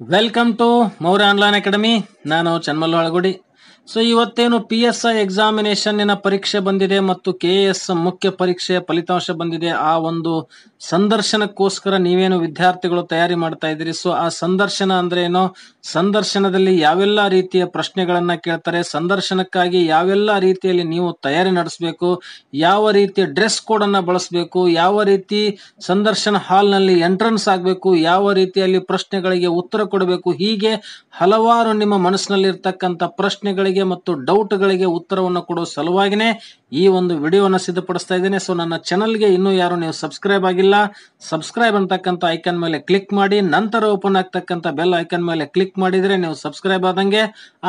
welcome to Maurya online academy ನಾನು ಚನ್ಮಲ್ ಒಳಗುಡಿ so ಇವತ್ತೇನು P S I ಎಕ್ಸಾಮಿನೇಷನ್ನಿನ ಪರೀಕ್ಷೆ ಬಂದಿದೆ ಮತ್ತು ಕೆ ಎಸ್ ಮುಖ್ಯ ಪರೀಕ್ಷೆಯ ಫಲಿತಾಂಶ ಬಂದಿದೆ, ಆ ಒಂದು ಸಂದರ್ಶನಕ್ಕೋಸ್ಕರ ನೀವೇನು ವಿದ್ಯಾರ್ಥಿಗಳು ತಯಾರಿ ಮಾಡ್ತಾ ಇದ್ದೀರಿ? ಸೊ ಆ ಸಂದರ್ಶನ ಅಂದ್ರೆ ಏನು? ಸಂದರ್ಶನದಲ್ಲಿ ಯಾವೆಲ್ಲ ರೀತಿಯ ಪ್ರಶ್ನೆಗಳನ್ನ ಕೇಳ್ತಾರೆ? ಸಂದರ್ಶನಕ್ಕಾಗಿ ಯಾವೆಲ್ಲ ರೀತಿಯಲ್ಲಿ ನೀವು ತಯಾರಿ ನಡೆಸಬೇಕು? ಯಾವ ರೀತಿಯ ಡ್ರೆಸ್ ಕೋಡ್ ಅನ್ನ ಬಳಸಬೇಕು? ಯಾವ ರೀತಿ ಸಂದರ್ಶನ ಹಾಲ್ನಲ್ಲಿ ಎಂಟ್ರನ್ಸ್ ಆಗಬೇಕು? ಯಾವ ರೀತಿಯಲ್ಲಿ ಪ್ರಶ್ನೆಗಳಿಗೆ ಉತ್ತರ ಕೊಡಬೇಕು? ಹೀಗೆ ಹಲವಾರು ನಿಮ್ಮ ಮನಸ್ಸಿನಲ್ಲಿ ಇರ್ತಕ್ಕಂಥ ಪ್ರಶ್ನೆಗಳಿಗೆ ಮತ್ತು ಡೌಟ್ಗಳಿಗೆ ಉತ್ತರವನ್ನು ಕೊಡುವ ಸಲುವಾಗಿನೇ ಈ ಒಂದು ವಿಡಿಯೋನ ಸಿದ್ಧಪಡಿಸ್ತಾ ಇದ್ದೇನೆ. ಸೊ ನನ್ನ ಚಾನಲ್ಗೆ ಇನ್ನೂ ಯಾರು ನೀವು ಸಬ್ಸ್ಕ್ರೈಬ್ ಆಗಿಲ್ಲ, ಸಬ್ಸ್ಕ್ರೈಬ್ ಅಂತಕ್ಕಂಥ ಐಕನ್ ಮೇಲೆ ಕ್ಲಿಕ್ ಮಾಡಿ, ನಂತರ ಓಪನ್ ಆಗ್ತಕ್ಕಂಥ ಬೆಲ್ ಐಕನ್ ಮೇಲೆ ಕ್ಲಿಕ್ ಮಾಡಿದ್ರೆ ನೀವು ಸಬ್ಸ್ಕ್ರೈಬ್ ಆದಂಗೆ,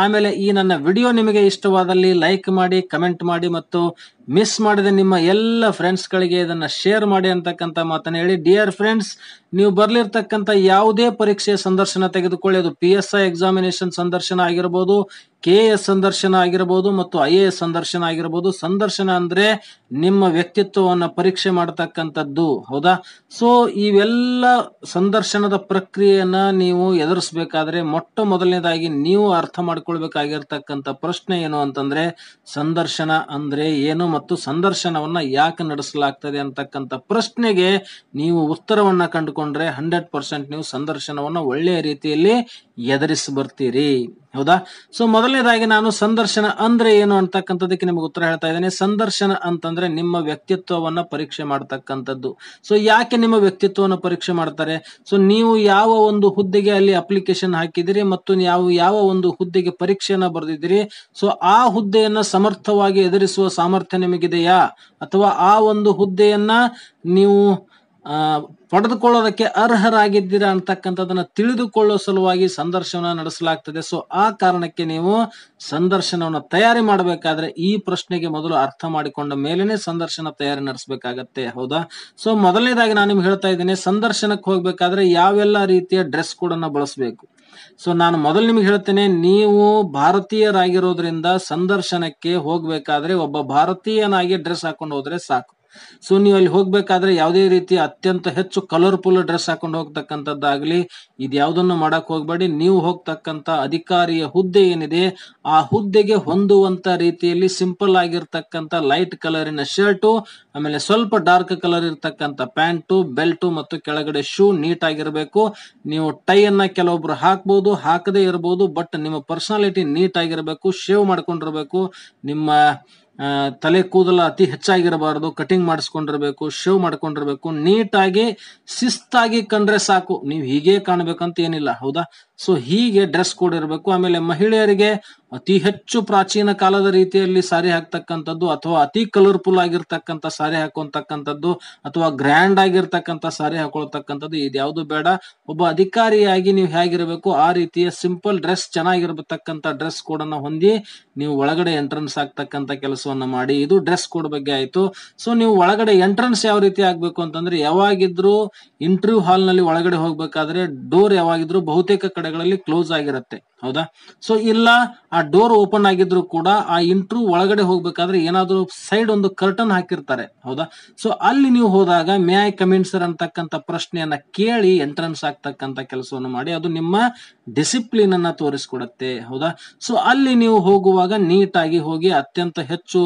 ಆಮೇಲೆ ಈ ನನ್ನ ವಿಡಿಯೋ ನಿಮಗೆ ಇಷ್ಟವಾದಲ್ಲಿ ಲೈಕ್ ಮಾಡಿ, ಕಮೆಂಟ್ ಮಾಡಿ ಮತ್ತು ಮಿಸ್ ಮಾಡಿದ ನಿಮ್ಮ ಎಲ್ಲ ಫ್ರೆಂಡ್ಸ್ಗಳಿಗೆ ಇದನ್ನ ಶೇರ್ ಮಾಡಿ ಅಂತಕ್ಕಂಥ ಮಾತನ್ನ ಹೇಳಿ. ಡಿಯರ್ ಫ್ರೆಂಡ್ಸ್ ನೀವು ಬರಲಿರ್ತಕ್ಕಂಥ ಯಾವುದೇ ಪರೀಕ್ಷೆಯ ಸಂದರ್ಶನ ತೆಗೆದುಕೊಳ್ಳಿ. ಅದು ಪಿ ಎಸ್ ಐ ಎಕ್ಸಾಮಿನೇಷನ್ ಸಂದರ್ಶನ ಆಗಿರಬಹುದು ಕೆ ಎಸ್ ಸಂದರ್ಶನ ಆಗಿರಬಹುದು ಮತ್ತು ಐ ಎ ಎಸ್ ಸಂದರ್ಶನ ಆಗಿರಬಹುದು ಸಂದರ್ಶನ ಅಂದ್ರೆ ನಿಮ್ಮ ವ್ಯಕ್ತಿತ್ವವನ್ನು ಪರೀಕ್ಷೆ ಮಾಡತಕ್ಕಂಥದ್ದು, ಹೌದಾ? ಸೊ ಇವೆಲ್ಲ ಸಂದರ್ಶನದ ಪ್ರಕ್ರಿಯೆನ ನೀವು ಎದುರಿಸಬೇಕಾದ್ರೆ ಮೊಟ್ಟ ಮೊದಲನೇದಾಗಿ ನೀವು ಅರ್ಥ ಮಾಡ್ಕೊಳ್ಬೇಕಾಗಿರ್ತಕ್ಕಂಥ ಪ್ರಶ್ನೆ ಏನು ಅಂತಂದ್ರೆ, ಸಂದರ್ಶನ ಅಂದ್ರೆ ಏನು ಮತ್ತು ಸಂದರ್ಶನವನ್ನ ಯಾಕೆ ನಡೆಸಲಾಗ್ತದೆ ಅಂತಕ್ಕಂಥ ಪ್ರಶ್ನೆಗೆ ನೀವು ಉತ್ತರವನ್ನ ಕಂಡುಕೊಂಡ್ರೆ ಹಂಡ್ರೆಡ್ ಪರ್ಸೆಂಟ್ ನೀವು ಸಂದರ್ಶನವನ್ನ ಒಳ್ಳೆಯ ರೀತಿಯಲ್ಲಿ ಎದುರಿಸಿ ಬರ್ತೀರಿ, ಹೌದಾ? ಸೊ ಮೊದಲನೇದಾಗಿ ನಾನು ಸಂದರ್ಶನ ಅಂದ್ರೆ ಏನು ಅಂತಕ್ಕಂಥದಕ್ಕೆ ನಿಮಗೆ ಉತ್ತರ ಹೇಳ್ತಾ ಇದ್ದೇನೆ. ಸಂದರ್ಶನ ಅಂತಂದ್ರೆ ನಿಮ್ಮ ವ್ಯಕ್ತಿತ್ವವನ್ನ ಪರೀಕ್ಷೆ ಮಾಡ್ತಕ್ಕಂಥದ್ದು. ಸೊ ಯಾಕೆ ನಿಮ್ಮ ವ್ಯಕ್ತಿತ್ವವನ್ನು ಪರೀಕ್ಷೆ ಮಾಡ್ತಾರೆ? ಸೊ ನೀವು ಯಾವ ಒಂದು ಹುದ್ದೆಗೆ ಅಲ್ಲಿ ಅಪ್ಲಿಕೇಶನ್ ಹಾಕಿದಿರಿ ಮತ್ತು ಯಾವ ಯಾವ ಒಂದು ಹುದ್ದೆಗೆ ಪರೀಕ್ಷೆಯನ್ನ ಬರೆದಿದ್ದೀರಿ? ಸೊ ಆ ಹುದ್ದೆಯನ್ನ ಸಮರ್ಥವಾಗಿ ಎದುರಿಸುವ ಸಾಮರ್ಥ್ಯ ನಿಮಗಿದೆಯಾ? ಅಥವಾ ಆ ಒಂದು ಹುದ್ದೆಯನ್ನ ನೀವು ಪಡೆದುಕೊಳ್ಳೋದಕ್ಕೆ ಅರ್ಹರಾಗಿದ್ದೀರಾ ಅಂತಕ್ಕಂಥದ್ದನ್ನು ತಿಳಿದುಕೊಳ್ಳೋ ಸಲುವಾಗಿ ಸಂದರ್ಶನ ನಡೆಸಲಾಗ್ತದೆ. ಸೊ ಆ ಕಾರಣಕ್ಕೆ ನೀವು ಸಂದರ್ಶನವನ್ನು ತಯಾರಿ ಮಾಡಬೇಕಾದ್ರೆ ಈ ಪ್ರಶ್ನೆಗೆ ಮೊದಲು ಅರ್ಥ ಮಾಡಿಕೊಂಡ ಮೇಲೇನೆ ಸಂದರ್ಶನ ತಯಾರಿ ನಡೆಸಬೇಕಾಗತ್ತೆ, ಹೌದಾ? ಸೊ ಮೊದಲನೇದಾಗಿ ನಾನು ನಿಮ್ಗೆ ಹೇಳ್ತಾ ಇದ್ದೇನೆ, ಸಂದರ್ಶನಕ್ಕೆ ಹೋಗ್ಬೇಕಾದ್ರೆ ಯಾವೆಲ್ಲ ರೀತಿಯ ಡ್ರೆಸ್ ಕೋಡ್ ಅನ್ನ ಬಳಸಬೇಕು? ಸೊ ನಾನು ಮೊದಲು ನಿಮ್ಗೆ ಹೇಳ್ತೇನೆ, ನೀವು ಭಾರತೀಯರಾಗಿರೋದ್ರಿಂದ ಸಂದರ್ಶನಕ್ಕೆ ಹೋಗ್ಬೇಕಾದ್ರೆ ಒಬ್ಬ ಭಾರತೀಯನಾಗಿ ಡ್ರೆಸ್ ಹಾಕೊಂಡು ಹೋದ್ರೆ ಸಾಕು. ಸೊ ನೀವು ಅಲ್ಲಿ ಹೋಗ್ಬೇಕಾದ್ರೆ ಯಾವುದೇ ರೀತಿ ಅತ್ಯಂತ ಹೆಚ್ಚು ಕಲರ್ಫುಲ್ ಡ್ರೆಸ್ ಹಾಕೊಂಡು ಹೋಗ್ತಕ್ಕಂಥದ್ದಾಗಲಿ, ಇದು ಯಾವುದನ್ನು ಮಾಡಕ್ ಹೋಗ್ಬೇಡಿ. ನೀವು ಹೋಗ್ತಕ್ಕಂಥ ಅಧಿಕಾರಿಯ ಹುದ್ದೆ ಏನಿದೆ, ಆ ಹುದ್ದೆಗೆ ಹೊಂದುವಂತ ರೀತಿಯಲ್ಲಿ ಸಿಂಪಲ್ ಆಗಿರ್ತಕ್ಕಂಥ ಲೈಟ್ ಕಲರಿನ ಶರ್ಟು ಆಮೇಲೆ ಸ್ವಲ್ಪ ಡಾರ್ಕ್ ಕಲರ್ ಇರ್ತಕ್ಕಂಥ ಪ್ಯಾಂಟು ಬೆಲ್ಟು ಮತ್ತು ಕೆಳಗಡೆ ಶೂ ನೀಟ್ ಆಗಿರಬೇಕು. ನೀವು ಟೈ ಅನ್ನ ಕೆಲವೊಬ್ರು ಹಾಕ್ಬೋದು, ಹಾಕದೇ ಇರಬಹುದು ಬಟ್ ನಿಮ್ಮ ಪರ್ಸನಾಲಿಟಿ ನೀಟ್ ಆಗಿರಬೇಕು ಶೇವ್ ಮಾಡ್ಕೊಂಡಿರ್ಬೇಕು. ನಿಮ್ಮ ಆ, ತಲೆ ಕೂದಲ ಅತಿ ಹೆಚ್ಚಾಗಿರಬಾರದು ಕಟಿಂಗ್ ಮಾಡಿಸ್ಕೊಂಡಿರ್ಬೇಕು ಶೇವ್ ಮಾಡ್ಕೊಂಡಿರ್ಬೇಕು ನೀಟಾಗಿ ಶಿಸ್ತಾಗಿ ಕಂಡ್ರೆ ಸಾಕು. ನೀವು ಹೀಗೆ ಕಾಣ್ಬೇಕಂತ ಏನಿಲ್ಲ ಹೌದಾ? ಸೊ ಹೀಗೆ ಡ್ರೆಸ್ ಕೋಡ್ ಇರಬೇಕು. ಆಮೇಲೆ ಮಹಿಳೆಯರಿಗೆ ಅತಿ ಹೆಚ್ಚು ಪ್ರಾಚೀನ ಕಾಲದ ರೀತಿಯಲ್ಲಿ ಸಾರಿ ಹಾಕ್ತಕ್ಕಂಥದ್ದು ಅಥವಾ ಅತಿ ಕಲರ್ಫುಲ್ ಆಗಿರ್ತಕ್ಕಂಥ ಸಾರಿ ಹಾಕೊಂತಕ್ಕಂಥದ್ದು ಅಥವಾ ಗ್ರ್ಯಾಂಡ್ ಆಗಿರ್ತಕ್ಕಂಥ ಸಾರಿ ಹಾಕೊಳ್ತಕ್ಕಂಥದ್ದು ಇದ್ಯಾವುದು ಬೇಡ. ಒಬ್ಬ ಅಧಿಕಾರಿಯಾಗಿ ನೀವು ಹೇಗಿರಬೇಕು, ಆ ರೀತಿಯ ಸಿಂಪಲ್ ಡ್ರೆಸ್ ಚೆನ್ನಾಗಿರತಕ್ಕಂಥ ಡ್ರೆಸ್ ಕೋಡ್ ಅನ್ನ ಹೊಂದಿ ನೀವು ಒಳಗಡೆ ಎಂಟ್ರೆನ್ಸ್ ಆಗ್ತಕ್ಕಂಥ ಕೆಲಸವನ್ನ ಮಾಡಿ. ಇದು ಡ್ರೆಸ್ ಕೋಡ್ ಬಗ್ಗೆ ಆಯ್ತು. ಸೊ ನೀವು ಒಳಗಡೆ ಎಂಟ್ರೆನ್ಸ್ ಯಾವ ರೀತಿ ಆಗ್ಬೇಕು ಅಂತಂದ್ರೆ, ಯಾವಾಗಿದ್ರು ಇಂಟರ್ವ್ಯೂ ಹಾಲ್ನಲ್ಲಿ ಒಳಗಡೆ ಹೋಗ್ಬೇಕಾದ್ರೆ ಡೋರ್ ಯಾವಾಗಿದ್ರು ಬಹುತೇಕ ಕಡೆಗಳಲ್ಲಿ ಕ್ಲೋಸ್ ಆಗಿರುತ್ತೆ. ಹೌದಾ? ಸೊ ಇಲ್ಲ ಆ ಡೋರ್ ಓಪನ್ ಆಗಿದ್ರು ಕೂಡ ಆ ಇಂಟ್ರೂ ಒಳಗಡೆ ಹೋಗ್ಬೇಕಾದ್ರೆ ಏನಾದ್ರು ಸೈಡ್ ಒಂದು ಕರ್ಟನ್ ಹಾಕಿರ್ತಾರೆ, ಹೌದಾ? ಸೊ ಅಲ್ಲಿ ನೀವು ಹೋದಾಗ ಮೇ ಐ ಕಮೆಂಟ್ ಸರ್ ಅಂತಕ್ಕಂಥ ಪ್ರಶ್ನೆಯನ್ನ ಕೇಳಿ ಎಂಟ್ರನ್ಸ್ ಆಗ್ತಕ್ಕಂಥ ಕೆಲಸವನ್ನು ಮಾಡಿ, ಅದು ನಿಮ್ಮ ಡಿಸಿಪ್ಲಿನ್ ಅನ್ನ ತೋರಿಸ್ಕೊಡತ್ತೆ, ಹೌದಾ? ಸೊ ಅಲ್ಲಿ ನೀವು ಹೋಗುವಾಗ ನೀಟಾಗಿ ಹೋಗಿ ಅತ್ಯಂತ ಹೆಚ್ಚು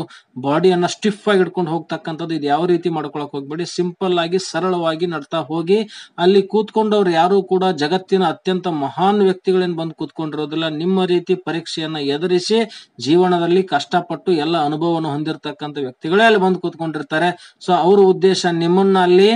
ಬಾಡಿಯನ್ನ ಸ್ಟಿಫ್ ಆಗಿ ಇಟ್ಕೊಂಡು ಹೋಗ್ತಕ್ಕಂಥದ್ದು ಇದು ಯಾವ ರೀತಿ ಮಾಡ್ಕೊಳಕ್ ಹೋಗ್ಬೇಡಿ? ಸಿಂಪಲ್ ಆಗಿ, ಸರಳವಾಗಿ ನಡ್ತಾ ಹೋಗಿ, ಅಲ್ಲಿ ಕೂತ್ಕೊಂಡವ್ರು ಯಾರು ಕೂಡ ಜಗತ್ತಿನ ಅತ್ಯಂತ ಮಹಾನ್ ವ್ಯಕ್ತಿಗಳಿಂದ ಬಂದು ಕೂತ್ಕೊಂಡಿರೋದಿಲ್ಲ, ನಿಮ್ಮ ರೀತಿ ಪರೀಕ್ಷೆಯನ್ನ ಎದುರಿಸಿ ಜೀವನದಲ್ಲಿ ಕಷ್ಟಪಟ್ಟು ಎಲ್ಲ ಅನುಭವವನ್ನು ಹೊಂದಿರತಕ್ಕಂಥ ವ್ಯಕ್ತಿಗಳೇ ಅಲ್ಲಿ ಬಂದು ಕೂತ್ಕೊಂಡಿರ್ತಾರೆ. ಸೊ ಅವ್ರ ಉದ್ದೇಶ ನಿಮ್ಮನ್ನ ಅಲ್ಲಿ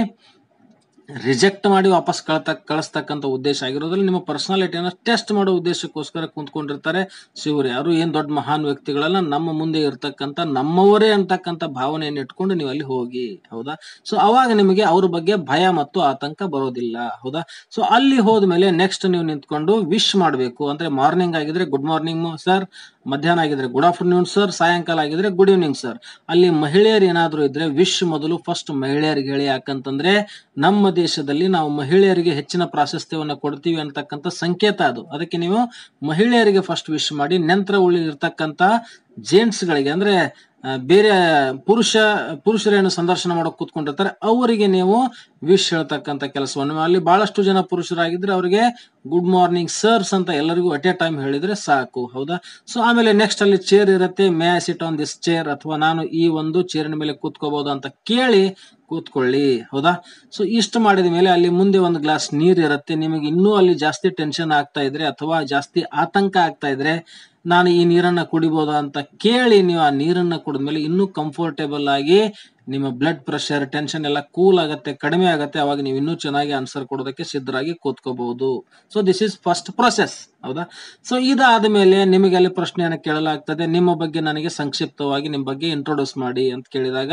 ರಿಜೆಕ್ಟ್ ಮಾಡಿ ವಾಪಸ್ ಕಳತ, ಕಳಿಸ್ತಕ್ಕಂಥ ಉದ್ದೇಶ ಆಗಿರೋದ್ರಲ್ಲಿ ನಿಮ್ಮ ಪರ್ಸನಾಲಿಟಿಯನ್ನ ಟೆಸ್ಟ್ ಮಾಡೋ ಉದ್ದೇಶಕ್ಕೋಸ್ಕರ ಕುಂತ್ಕೊಂಡಿರ್ತಾರೆ. ಸೊ ಇವ್ರು ಯಾರು ಏನ್ ದೊಡ್ಡ ಮಹಾನ್ ವ್ಯಕ್ತಿಗಳಲ್ಲ, ನಮ್ಮ ಮುಂದೆ ಇರ್ತಕ್ಕಂಥ ನಮ್ಮವರೇ ಅಂತಕ್ಕಂಥ ಭಾವನೆಯನ್ನು ಇಟ್ಕೊಂಡು ನೀವು ಅಲ್ಲಿ ಹೋಗಿ, ಹೌದಾ? ಸೊ ಅವಾಗ ನಿಮಗೆ ಅವ್ರ ಬಗ್ಗೆ ಭಯ ಮತ್ತು ಆತಂಕ ಬರೋದಿಲ್ಲ, ಹೌದಾ? ಸೊ ಅಲ್ಲಿ ಹೋದ್ಮೇಲೆ ನೆಕ್ಸ್ಟ್ ನೀವು ನಿಂತ್ಕೊಂಡು ವಿಶ್ ಮಾಡಬೇಕು. ಅಂದ್ರೆ ಮಾರ್ನಿಂಗ್ ಆಗಿದ್ರೆ ಗುಡ್ ಮಾರ್ನಿಂಗ್ ಸರ್ ಮಧ್ಯಾಹ್ನ ಆಗಿದ್ರೆ ಗುಡ್ ಆಫ್ಟರ್ನೂನ್ ಸರ್ ಸಾಯಂಕಾಲ ಆಗಿದ್ರೆ ಗುಡ್ ಈವ್ನಿಂಗ್ ಸರ್ ಅಲ್ಲಿ ಮಹಿಳೆಯರು ಏನಾದರೂ ಇದ್ರೆ ವಿಶ್ ಮೊದಲು ಫಸ್ಟ್ ಮಹಿಳೆಯರಿಗೆ ಹೇಳಿ. ಯಾಕಂತಂದ್ರೆ ನಮ್ಮ ದೇಶದಲ್ಲಿ ನಾವು ಮಹಿಳೆಯರಿಗೆ ಹೆಚ್ಚಿನ ಪ್ರಾಶಸ್ತ್ಯವನ್ನು ಕೊಡ್ತೀವಿ ಅಂತಕ್ಕಂಥ ಸಂಕೇತ ಅದು. ಅದಕ್ಕೆ ನೀವು ಮಹಿಳೆಯರಿಗೆ ಫಸ್ಟ್ ವಿಶ್ ಮಾಡಿ, ನಂತರ ಉಳಿದಿರ್ತಕ್ಕಂಥ ಜೆಂಟ್ಸ್ ಗಳಿಗೆ, ಅಂದ್ರೆ ಬೇರೆ ಪುರುಷ, ಪುರುಷರೇನು ಸಂದರ್ಶನ ಮಾಡೋಕೆ ಕೂತ್ಕೊಂಡಿರ್ತಾರೆ, ಅವರಿಗೆ ನೀವು ವಿಶ್ ಹೇಳ್ತಕ್ಕಂಥ ಕೆಲಸವನ್ನು. ಅಲ್ಲಿ ಬಹಳಷ್ಟು ಜನ ಪುರುಷರಾಗಿದ್ರೆ ಅವರಿಗೆ ಗುಡ್ ಮಾರ್ನಿಂಗ್ ಸರ್ಸ್ ಅಂತ ಎಲ್ಲರಿಗೂ ಅಟ್ ಎ ಟೈಮ್ ಹೇಳಿದ್ರೆ ಸಾಕು, ಹೌದಾ? ಸೊ ಆಮೇಲೆ ನೆಕ್ಸ್ಟ್ ಅಲ್ಲಿ ಚೇರ್ ಇರುತ್ತೆ. May I sit on this chair ಅಥವಾ ನಾನು ಈ ಒಂದು ಚೇರಿನ ಮೇಲೆ ಕೂತ್ಕೋಬಹುದು ಅಂತ ಕೇಳಿ ಕೂತ್ಕೊಳ್ಳಿ, ಹೌದಾ? ಸೊ ಇಷ್ಟು ಮಾಡಿದ ಮೇಲೆ ಅಲ್ಲಿ ಮುಂದೆ ಒಂದು ಗ್ಲಾಸ್ ನೀರು ಇರುತ್ತೆ ನಿಮಗೆ ಇನ್ನೂ ಅಲ್ಲಿ ಜಾಸ್ತಿ ಟೆನ್ಷನ್ ಆಗ್ತಾ ಇದ್ರೆ ಅಥವಾ ಜಾಸ್ತಿ ಆತಂಕ ಆಗ್ತಾ ಇದ್ರೆ ನಾನು ಈ ನೀರನ್ನ ಕುಡಿಬೋದಾ ಅಂತ ಕೇಳಿ ನೀವು ಆ ನೀರನ್ನ ಕುಡಿದ್ಮೇಲೆ ಇನ್ನೂ ಕಂಫರ್ಟೇಬಲ್ ಆಗಿ ನಿಮ್ಮ ಬ್ಲಡ್ ಪ್ರೆಷರ್ ಟೆನ್ಷನ್ ಎಲ್ಲ ಕೂಲ್ ಆಗುತ್ತೆ, ಕಡಿಮೆ ಆಗುತ್ತೆ, ಅವಾಗ ನೀವು ಇನ್ನೂ ಚೆನ್ನಾಗಿ ಆನ್ಸರ್ ಕೊಡೋದಕ್ಕೆ ಸಿದ್ಧರಾಗಿ ಕೂತ್ಕೋಬಹುದು. So this is first process ಹೌದಾ? ಸೊ ಇದಾದ ಮೇಲೆ ನಿಮಗೆ ಅಲ್ಲಿ ಪ್ರಶ್ನೆಯನ್ನು ಕೇಳಲಾಗ್ತದೆ. ನಿಮ್ಮ ಬಗ್ಗೆ ನನಗೆ ಸಂಕ್ಷಿಪ್ತವಾಗಿ ನಿಮ್ಮ ಬಗ್ಗೆ ಇಂಟ್ರೊಡ್ಯೂಸ್ ಮಾಡಿ ಅಂತ ಕೇಳಿದಾಗ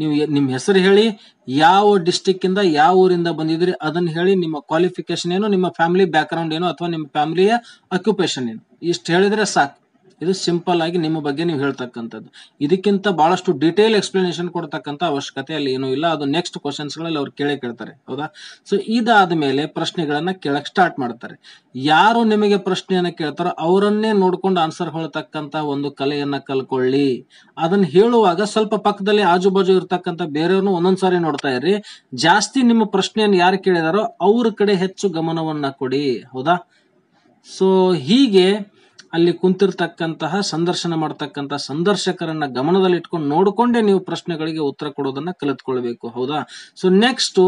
ನೀವು ನಿಮ್ಮ ಹೆಸರು ಹೇಳಿ, ಯಾವ ಡಿಸ್ಟಿಕ್ ಇಂದ ಯಾವ ಊರಿಂದ ಬಂದಿದ್ರಿ ಅದನ್ನ ಹೇಳಿ ನಿಮ್ಮ ಕ್ವಾಲಿಫಿಕೇಶನ್ ಏನು, ನಿಮ್ಮ ಫ್ಯಾಮಿಲಿ ಬ್ಯಾಕ್ ಗ್ರೌಂಡ್ ಏನು, ಅಥವಾ ನಿಮ್ಮ ಫ್ಯಾಮಿಲಿಯ ಅಕ್ಯುಪೇಷನ್ ಏನು. ಇಷ್ಟು ಹೇಳಿದ್ರೆ ಸಾಕು. ಇದು ಸಿಂಪಲ್ ಆಗಿ ನಿಮ್ಮ ಬಗ್ಗೆ ನೀವು ಹೇಳ್ತಕ್ಕಂಥದ್ದು. ಇದಕ್ಕಿಂತ ಬಹಳಷ್ಟು ಡೀಟೇಲ್ ಎಕ್ಸ್ಪ್ಲನೇಷನ್ ಕೊಡ್ತಕ್ಕಂಥ ಅವಶ್ಯಕತೆ ಅಲ್ಲಿ ಏನೂ ಇಲ್ಲ. ಅದು ನೆಕ್ಸ್ಟ್ ಕ್ವಶನ್ಸ್ಗಳಲ್ಲಿ ಅವ್ರು ಕೇಳೇ ಕೇಳ್ತಾರೆ. ಹೌದಾ? ಸೊ ಇದಾದ ಮೇಲೆ ಪ್ರಶ್ನೆಗಳನ್ನ ಕೇಳಕ್ ಸ್ಟಾರ್ಟ್ ಮಾಡ್ತಾರೆ. ಯಾರು ನಿಮಗೆ ಪ್ರಶ್ನೆಯನ್ನ ಕೇಳ್ತಾರೋ ಅವರನ್ನೇ ನೋಡ್ಕೊಂಡು ಆನ್ಸರ್ ಹೇಳ್ತಕ್ಕಂತ ಒಂದು ಕಲೆಯನ್ನ ಕಲ್ಕೊಳ್ಳಿ. ಅದನ್ನ ಹೇಳುವಾಗ ಸ್ವಲ್ಪ ಪಕ್ಕದಲ್ಲಿ ಆಜು ಬಾಜು ಇರ್ತಕ್ಕಂಥ ಬೇರೆಯವ್ರನ್ನ ಒಂದೊಂದ್ಸಾರಿ ನೋಡ್ತಾ ಇರ್ರಿ. ಜಾಸ್ತಿ ನಿಮ್ಮ ಪ್ರಶ್ನೆಯನ್ನು ಯಾರು ಕೇಳಿದಾರೋ ಅವ್ರ ಕಡೆ ಹೆಚ್ಚು ಗಮನವನ್ನ ಕೊಡಿ. ಹೌದಾ? ಸೊ ಹೀಗೆ ಅಲ್ಲಿ ಕುಂತಿರ್ತಕ್ಕಂತಹ, ಸಂದರ್ಶನ ಮಾಡ್ತಕ್ಕಂತಹ ಸಂದರ್ಶಕರನ್ನ ಗಮನದಲ್ಲಿ ಇಟ್ಕೊಂಡು ನೋಡಿಕೊಂಡೇ ನೀವು ಪ್ರಶ್ನೆಗಳಿಗೆ ಉತ್ತರ ಕೊಡೋದನ್ನ ಕಲಿತ್ಕೊಳ್ಬೇಕು, ಹೌದಾ? ಸೊ ನೆಕ್ಸ್ಟ್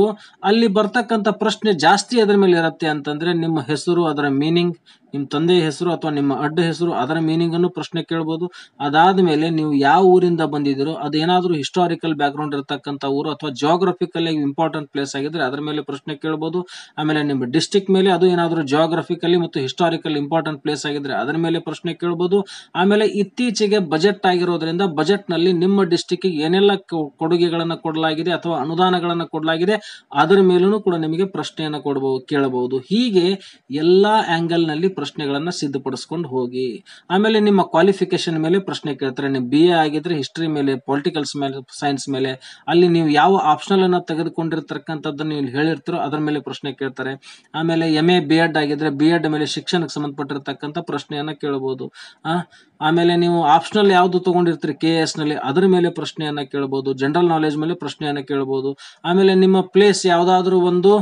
ಅಲ್ಲಿ ಬರ್ತಕ್ಕಂಥ ಪ್ರಶ್ನೆ ಜಾಸ್ತಿ ಅದರ ಮೇಲೆ ಇರುತ್ತೆ ಅಂತಂದ್ರೆ ನಿಮ್ಮ ಹೆಸರು, ಅದರ ಮೀನಿಂಗ್ ನಿಮ್ಮ ತಂದೆಯ ಹೆಸರು ಅಥವಾ ನಿಮ್ಮ ಅಡ್ಡ ಹೆಸರು, ಅದರ ಮೀನಿಂಗನ್ನು ಪ್ರಶ್ನೆ ಕೇಳ್ಬೋದು. ಅದಾದ ಮೇಲೆ ನೀವು ಯಾವ ಊರಿಂದ ಬಂದಿದ್ದೀರೋ, ಅದೇನಾದರೂ ಹಿಸ್ಟಾರಿಕಲ್ ಬ್ಯಾಕ್ ಗ್ರೌಂಡ್ ಇರತಕ್ಕಂಥ ಊರು ಅಥವಾ ಜಿಯೋಗ್ರಫಿಕಲ್ ಇಂಪಾರ್ಟೆಂಟ್ ಪ್ಲೇಸ್ ಆಗಿದ್ರೆ ಅದರ ಮೇಲೆ ಪ್ರಶ್ನೆ ಕೇಳ್ಬೋದು. ಆಮೇಲೆ ನಿಮ್ಮ ಡಿಸ್ಟಿಕ್ ಮೇಲೆ ಅದು ಏನಾದರೂ ಜೋಗ್ರಫಿಕಲಿ ಮತ್ತು ಹಿಸ್ಟಾರಿಕಲ್ ಇಂಪಾರ್ಟೆಂಟ್ ಪ್ಲೇಸ್ ಆಗಿದ್ರೆ ಅದರ ಮೇಲೆ ಪ್ರಶ್ನೆ ಕೇಳ್ಬೋದು. ಆಮೇಲೆ ಇತ್ತೀಚೆಗೆ ಬಜೆಟ್ ಆಗಿರೋದ್ರಿಂದ ಬಜೆಟ್ನಲ್ಲಿ ನಿಮ್ಮ ಡಿಸ್ಟಿಕ್ಕಿಗೆ ಏನೆಲ್ಲ ಕೊಡುಗೆಗಳನ್ನು ಕೊಡಲಾಗಿದೆ ಅಥವಾ ಅನುದಾನಗಳನ್ನು ಕೊಡಲಾಗಿದೆ, ಅದರ ಮೇಲೂ ಕೂಡ ನಿಮಗೆ ಪ್ರಶ್ನೆಯನ್ನು ಕೊಡಬಹುದು ಕೇಳಬಹುದು. ಹೀಗೆ ಎಲ್ಲಾ ಆಂಗಲ್ನಲ್ಲಿ ಪ್ರಶ್ನೆಗಳನ್ನ ಸಿದ್ಧಪಡಿಸ್ಕೊಂಡು ಹೋಗಿ. ಆಮೇಲೆ ನಿಮ್ಮ ಕ್ವಾಲಿಫಿಕೇಶನ್ ಮೇಲೆ ಪ್ರಶ್ನೆ ಕೇಳ್ತಾರೆ. ನೀವು ಬಿ ಎ ಆಗಿದ್ರೆ ಹಿಸ್ಟ್ರಿ ಮೇಲೆ ಪೊಲಿಟಿಕಲ್ಸ್ ಮೇಲೆ ಸೈನ್ಸ್ ಮೇಲೆ, ಅಲ್ಲಿ ನೀವು ಯಾವ ಆಪ್ಷನಲ್ ಅನ್ನ ತೆಗೆದುಕೊಂಡಿರ್ತಕ್ಕಂಥದ್ದನ್ನು ನೀವು ಹೇಳಿರ್ತೀರೋ ಅದರ ಮೇಲೆ ಪ್ರಶ್ನೆ ಕೇಳ್ತಾರೆ. ಆಮೇಲೆ ಎಂ ಎ ಬಿ ಎಡ್ ಆಗಿದ್ರೆ ಬಿ ಎಡ್ ಮೇಲೆ ಶಿಕ್ಷಣಕ್ಕೆ ಸಂಬಂಧಪಟ್ಟಿರ್ತಕ್ಕಂಥ ಪ್ರಶ್ನೆಯನ್ನ ಕೇಳಬಹುದು ಆ, ಆಮೇಲೆ ನೀವು ಆಪ್ಷನಲ್ ಯಾವುದು ತಗೊಂಡಿರ್ತೀರಿ? ಕೆ ಎಸ್ನಲ್ಲಿ ಅದರ ಮೇಲೆ ಪ್ರಶ್ನೆಯನ್ನ ಕೇಳಬಹುದು ಜನರಲ್ ನಾಲೆಜ್ ಮೇಲೆ ಪ್ರಶ್ನೆಯನ್ನ ಕೇಳಬಹುದು ಆಮೇಲೆ ನಿಮ್ಮ ಪ್ಲೇಸ್ ಯಾವುದಾದ್ರೂ ಒಂದು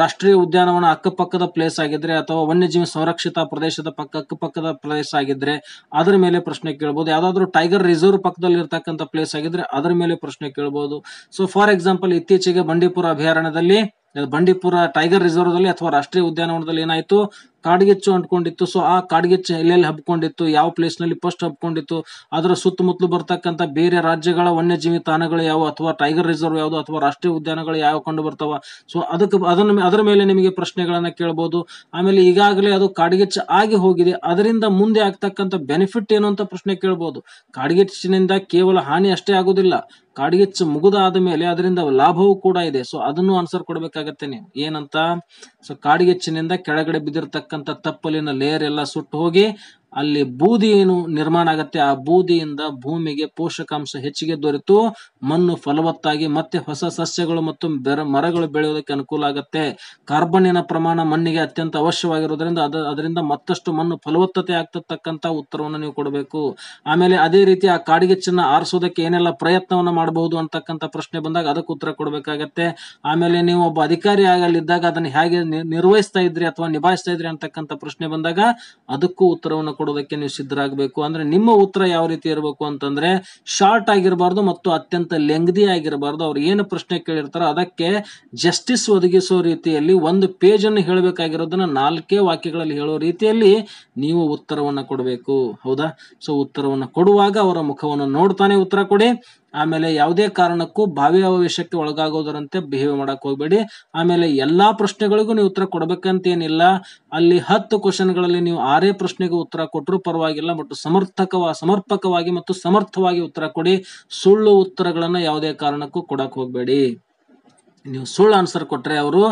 ರಾಷ್ಟ್ರೀಯ ಉದ್ಯಾನವನ ಅಕ್ಕಪಕ್ಕದ ಪ್ಲೇಸ್ ಆಗಿದ್ರೆ ಅಥವಾ ವನ್ಯಜೀವಿ ಸಂರಕ್ಷಿತ ಪ್ರದೇಶದ ಪಕ್ಕ ಅಕ್ಕಪಕ್ಕದ ಪ್ಲೇಸ್ ಆಗಿದ್ರೆ ಅದರ ಮೇಲೆ ಪ್ರಶ್ನೆ ಕೇಳ್ಬೋದು. ಯಾವ್ದಾದ್ರು ಟೈಗರ್ ರಿಸರ್ವ್ ಪಕ್ಕದಲ್ಲಿ ಇರ್ತಕ್ಕಂಥ ಪ್ಲೇಸ್ ಆಗಿದ್ರೆ ಅದರ ಮೇಲೆ ಪ್ರಶ್ನೆ ಕೇಳ್ಬೋದು. ಸೊ ಫಾರ್ ಎಕ್ಸಾಂಪಲ್ ಇತ್ತೀಚೆಗೆ ಬಂಡೀಪುರ ಅಭಯಾರಣ್ಯದಲ್ಲಿ, ಬಂಡೀಪುರ ಟೈಗರ್ ರಿಸರ್ವ್ ದಲ್ಲಿ ಅಥವಾ ರಾಷ್ಟ್ರೀಯ ಉದ್ಯಾನವನದಲ್ಲಿ ಏನಾಯ್ತು? ಕಾಡ್ಗಿಚ್ಚು ಅಂಟ್ಕೊಂಡಿತ್ತು. ಸೊ ಆ ಕಾಡ್ಗೆಚ್ಚು ಎಲ್ಲೆಲ್ಲಿ ಹಬ್ಕೊಂಡಿತ್ತು, ಯಾವ ಪ್ಲೇಸ್ನಲ್ಲಿ ಫಸ್ಟ್ ಹಬ್ಕೊಂಡಿತ್ತು, ಅದರ ಸುತ್ತಮುತ್ತಲು ಬರ್ತಕ್ಕಂಥ ಬೇರೆ ರಾಜ್ಯಗಳ ವನ್ಯಜೀವಿ ತಾಣಗಳು ಯಾವ ಅಥವಾ ಟೈಗರ್ ರಿಸರ್ವ್ ಯಾವುದು, ಅಥವಾ ರಾಷ್ಟ್ರೀಯ ಉದ್ಯಾನಗಳು ಯಾವ ಕಂಡು ಬರ್ತಾವ? ಸೊ ಅದಕ್ಕೆ ಅದನ್ನ ಅದರ ಮೇಲೆ ನಿಮಗೆ ಪ್ರಶ್ನೆಗಳನ್ನು ಕೇಳ್ಬೋದು. ಆಮೇಲೆ ಈಗಾಗಲೇ ಅದು ಕಾಡ್ಗೆಚ್ಚು ಆಗಿ ಹೋಗಿದೆ. ಅದರಿಂದ ಮುಂದೆ ಆಗ್ತಕ್ಕಂಥ ಬೆನಿಫಿಟ್ ಏನು ಅಂತ ಪ್ರಶ್ನೆ ಕೇಳ್ಬೋದು. ಕಾಡ್ಗೆಚ್ಚಿನಿಂದ ಕೇವಲ ಹಾನಿ ಅಷ್ಟೇ ಆಗುದಿಲ್ಲ ಕಾಡ್ಗೆಚ್ಚು ಮುಗಿದಾದ ಮೇಲೆ ಅದರಿಂದ ಲಾಭವೂ ಕೂಡ ಇದೆ. ಸೊ ಅದನ್ನು ಆನ್ಸರ್ ಕೊಡಬೇಕಾಗತ್ತೆ ನೀವು. ಏನಂತ? ಸೊ ಕಾಡ್ಗೆಚ್ಚಿನಿಂದ ಕೆಳಗಡೆ ಬಿದ್ದಿರ್ತಕ್ಕಂಥ ತಪ್ಪಲಿನ ಲೇಯರ್ ಎಲ್ಲ ಸುಟ್ಟು ಹೋಗಿ ಅಲ್ಲಿ ಬೂದಿ ಏನು ನಿರ್ಮಾಣ ಆಗತ್ತೆ, ಆ ಬೂದಿಯಿಂದ ಭೂಮಿಗೆ ಪೋಷಕಾಂಶ ಹೆಚ್ಚಿಗೆ ದೊರೆತು, ಮಣ್ಣು ಫಲವತ್ತಾಗಿ ಮತ್ತೆ ಹೊಸ ಸಸ್ಯಗಳು ಮತ್ತು ಬೆರ, ಮರಗಳು ಬೆಳೆಯೋದಕ್ಕೆ ಅನುಕೂಲ ಆಗತ್ತೆ. ಕಾರ್ಬನ್ನಿನ ಪ್ರಮಾಣ ಮಣ್ಣಿಗೆ ಅತ್ಯಂತ ಅವಶ್ಯವಾಗಿರೋದ್ರಿಂದ ಅದ, ಅದರಿಂದ ಮತ್ತಷ್ಟು ಮಣ್ಣು ಫಲವತ್ತತೆ ಆಗ್ತಕ್ಕಂತ ಉತ್ತರವನ್ನು ನೀವು ಕೊಡಬೇಕು. ಆಮೇಲೆ ಅದೇ ರೀತಿ ಆ ಕಾಡಿಗೆಚ್ಚನ್ನ ಆರಿಸೋದಕ್ಕೆ ಏನೆಲ್ಲ ಪ್ರಯತ್ನವನ್ನ ಮಾಡಬಹುದು ಅಂತಕ್ಕಂಥ ಪ್ರಶ್ನೆ ಬಂದಾಗ ಅದಕ್ಕೆ ಉತ್ತರ ಕೊಡಬೇಕಾಗತ್ತೆ. ಆಮೇಲೆ ನೀವು ಒಬ್ಬ ಅಧಿಕಾರಿ ಆಗಲಿದ್ದಾಗ ಅದನ್ನು ಹೇಗೆ ನಿರ್ವಹಿಸ್ತಾ ಇದ್ರಿ ಅಥವಾ ನಿಭಾಯಿಸ್ತಾ ಇದ್ರಿ ಅಂತಕ್ಕಂಥ ಪ್ರಶ್ನೆ ಬಂದಾಗ ಅದಕ್ಕೂ ಉತ್ತರವನ್ನು ಕೊಡೋದಕ್ಕೆ ನೀವು ಸಿದ್ಧರಾಗಬೇಕು. ಅಂದ್ರೆ ನಿಮ್ಮ ಉತ್ತರ ಯಾವ ರೀತಿ ಇರಬೇಕು ಅಂತಂದ್ರೆ ಶಾರ್ಟ್ ಆಗಿರಬಾರ್ದು ಮತ್ತು ಅತ್ಯಂತ ಲೆಂಗ್ದಿ ಆಗಿರಬಾರ್ದು. ಅವ್ರು ಏನು ಪ್ರಶ್ನೆ ಕೇಳಿರ್ತಾರೋ ಅದಕ್ಕೆ ಜಸ್ಟಿಸ್ ಒದಗಿಸೋ ರೀತಿಯಲ್ಲಿ ಒಂದು ಪೇಜ್ ಅನ್ನು ಹೇಳಬೇಕಾಗಿರೋದನ್ನ ನಾಲ್ಕೇ ವಾಕ್ಯಗಳಲ್ಲಿ ಹೇಳೋ ರೀತಿಯಲ್ಲಿ ನೀವು ಉತ್ತರವನ್ನ ಕೊಡಬೇಕು. ಹೌದಾ? ಸೊ ಉತ್ತರವನ್ನ ಕೊಡುವಾಗ ಅವರ ಮುಖವನ್ನು ನೋಡ್ತಾನೆ ಉತ್ತರ ಕೊಡಿ. ಆಮೇಲೆ ಯಾವುದೇ ಕಾರಣಕ್ಕೂ ಭಾವ್ಯಾವೇಶಕ್ಕೆ ಒಳಗಾಗೋದರಂತೆ ಬಿಹೇವ್ ಮಾಡಕ್ ಹೋಗ್ಬೇಡಿ. ಆಮೇಲೆ ಎಲ್ಲಾ ಪ್ರಶ್ನೆಗಳಿಗೂ ನೀವು ಉತ್ತರ ಕೊಡ್ಬೇಕಂತ ಏನಿಲ್ಲ ಅಲ್ಲಿ ಹತ್ತು ಕ್ವಶನ್ಗಳಲ್ಲಿ ನೀವು ಆರೇ ಪ್ರಶ್ನೆಗೆ ಉತ್ತರ ಕೊಟ್ಟರು ಪರವಾಗಿಲ್ಲ ಬಟ್ ಸಮರ್ಥಕವ, ಸಮರ್ಪಕವಾಗಿ ಮತ್ತು ಸಮರ್ಥವಾಗಿ ಉತ್ತರ ಕೊಡಿ. ಸುಳ್ಳು ಉತ್ತರಗಳನ್ನು ಯಾವುದೇ ಕಾರಣಕ್ಕೂ ಕೊಡಕ್ ಹೋಗ್ಬೇಡಿ. ನೀವು ಸುಳ್ಳು ಆನ್ಸರ್ ಕೊಟ್ಟರೆ ಅವರು,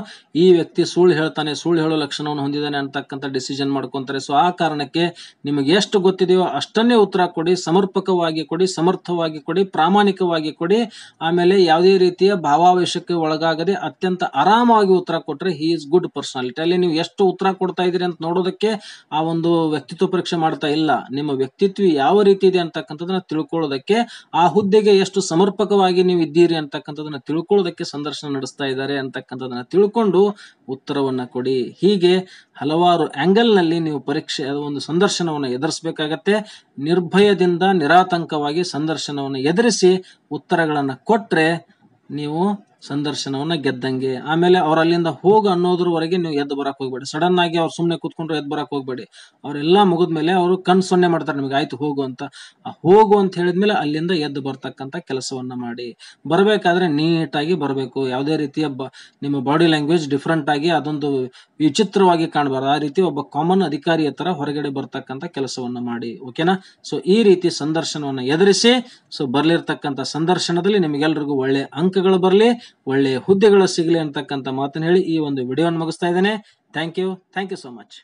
ಈ ವ್ಯಕ್ತಿ ಸುಳ್ಳು ಹೇಳ್ತಾನೆ, ಸುಳ್ಳು ಹೇಳೋ ಲಕ್ಷಣವನ್ನು ಹೊಂದಿದ್ದಾನೆ ಅಂತಕ್ಕಂಥ ಡಿಸಿಷನ್ ಮಾಡ್ಕೊಂತಾರೆ. ಸೊ ಆ ಕಾರಣಕ್ಕೆ ನಿಮಗೆ ಎಷ್ಟು ಗೊತ್ತಿದೆಯೋ ಅಷ್ಟನ್ನೇ ಉತ್ತರ ಕೊಡಿ, ಸಮರ್ಪಕವಾಗಿ ಕೊಡಿ, ಸಮರ್ಥವಾಗಿ ಕೊಡಿ, ಪ್ರಾಮಾಣಿಕವಾಗಿ ಕೊಡಿ. ಆಮೇಲೆ ಯಾವುದೇ ರೀತಿಯ ಭಾವಾವೇಶಕ್ಕೆ ಒಳಗಾಗದೆ ಅತ್ಯಂತ ಆರಾಮವಾಗಿ ಉತ್ತರ ಕೊಟ್ಟರೆ ಹಿ ಇಸ್ ಗುಡ್ ಪರ್ಸನಾಲಿಟಿ ಅಲ್ಲಿ ನೀವು ಎಷ್ಟು ಉತ್ತರ ಕೊಡ್ತಾ ಇದ್ದೀರಿ ಅಂತ ನೋಡೋದಕ್ಕೆ ಆ ಒಂದು ವ್ಯಕ್ತಿತ್ವ ಪರೀಕ್ಷೆ ಮಾಡ್ತಾ ಇಲ್ಲ. ನಿಮ್ಮ ವ್ಯಕ್ತಿತ್ವ ಯಾವ ರೀತಿ ಇದೆ ಅಂತಕ್ಕಂಥದ್ದನ್ನ ತಿಳ್ಕೊಳ್ಳೋದಕ್ಕೆ, ಆ ಹುದ್ದೆಗೆ ಎಷ್ಟು ಸಮರ್ಪಕವಾಗಿ ನೀವು ಇದ್ದೀರಿ ಅಂತಕ್ಕಂಥದ್ದನ್ನ ತಿಳ್ಕೊಳ್ಳೋದಕ್ಕೆ ಸಂದರ್ಶನ ನಡೆಸ್ತಾ ಇದ್ದಾರೆ ಅಂತಕ್ಕಂಥದ್ದನ್ನು ತಿಳ್ಕೊಂಡು ಉತ್ತರವನ್ನು ಕೊಡಿ. ಹೀಗೆ ಹಲವಾರು ಆ್ಯಂಗಲ್ನಲ್ಲಿ ನೀವು ಪರೀಕ್ಷೆ ಒಂದು ಸಂದರ್ಶನವನ್ನು ಎದುರಿಸಬೇಕಾಗತ್ತೆ. ನಿರ್ಭಯದಿಂದ ನಿರಾತಂಕವಾಗಿ ಸಂದರ್ಶನವನ್ನು ಎದುರಿಸಿ ಉತ್ತರಗಳನ್ನು ಕೊಟ್ಟರೆ ನೀವು ಸಂದರ್ಶನವನ್ನ ಗೆದ್ದಂಗೆ. ಆಮೇಲೆ ಅವ್ರ ಅಲ್ಲಿಂದ ಹೋಗು ಅನ್ನೋದ್ರವರೆಗೆ ನೀವು ಎದ್ದು ಬರಕ್ ಹೋಗ್ಬೇಡಿ. ಸಡನ್ ಆಗಿ ಅವ್ರು ಸುಮ್ಮನೆ ಕೂತ್ಕೊಂಡ್ರೆ ಎದ್ದು ಬರಕ್ ಹೋಗ್ಬೇಡಿ. ಅವರೆಲ್ಲ ಮುಗಿದ್ಮೇಲೆ ಅವರು ಕಣ್ ಸೊನ್ನೆ ಮಾಡ್ತಾರೆ ನಿಮಗೆ, ಆಯ್ತು ಹೋಗು ಅಂತ. ಹೋಗು ಅಂತ ಹೇಳಿದ್ಮೇಲೆ ಅಲ್ಲಿಂದ ಎದ್ದು ಬರ್ತಕ್ಕಂಥ ಕೆಲಸವನ್ನ ಮಾಡಿ. ಬರಬೇಕಾದ್ರೆ ನೀಟಾಗಿ ಬರಬೇಕು. ಯಾವುದೇ ರೀತಿಯ ಬ, ನಿಮ್ಮ ಬಾಡಿ ಲ್ಯಾಂಗ್ವೇಜ್ ಡಿಫ್ರೆಂಟ್ ಆಗಿ ಅದೊಂದು ವಿಚಿತ್ರವಾಗಿ ಕಾಣಬಾರ್ದು. ಆ ರೀತಿ ಒಬ್ಬ ಕಾಮನ್ ಅಧಿಕಾರಿಯ ತರ ಹೊರಗಡೆ ಬರ್ತಕ್ಕಂಥ ಕೆಲಸವನ್ನ ಮಾಡಿ. ಓಕೆನಾ? ಸೊ ಈ ರೀತಿ ಸಂದರ್ಶನವನ್ನ ಎದುರಿಸಿ ಸೊ ಬರ್ಲಿರ್ತಕ್ಕಂಥ ಸಂದರ್ಶನದಲ್ಲಿ ನಿಮಗೆಲ್ರಿಗೂ ಒಳ್ಳೆ ಅಂಕಗಳು ಬರಲಿ. ಒಳ್ಳೆ ಹುದ್ದೆಗಳು ಸಿಗಲಿ ಅಂತಕ್ಕಂಥ ಮಾತನ್ನು ಹೇಳಿ ಈ ಒಂದು ವಿಡಿಯೋನ ಮುಗಿಸ್ತಾ ಇದ್ದೇನೆ. Thank you thank you so much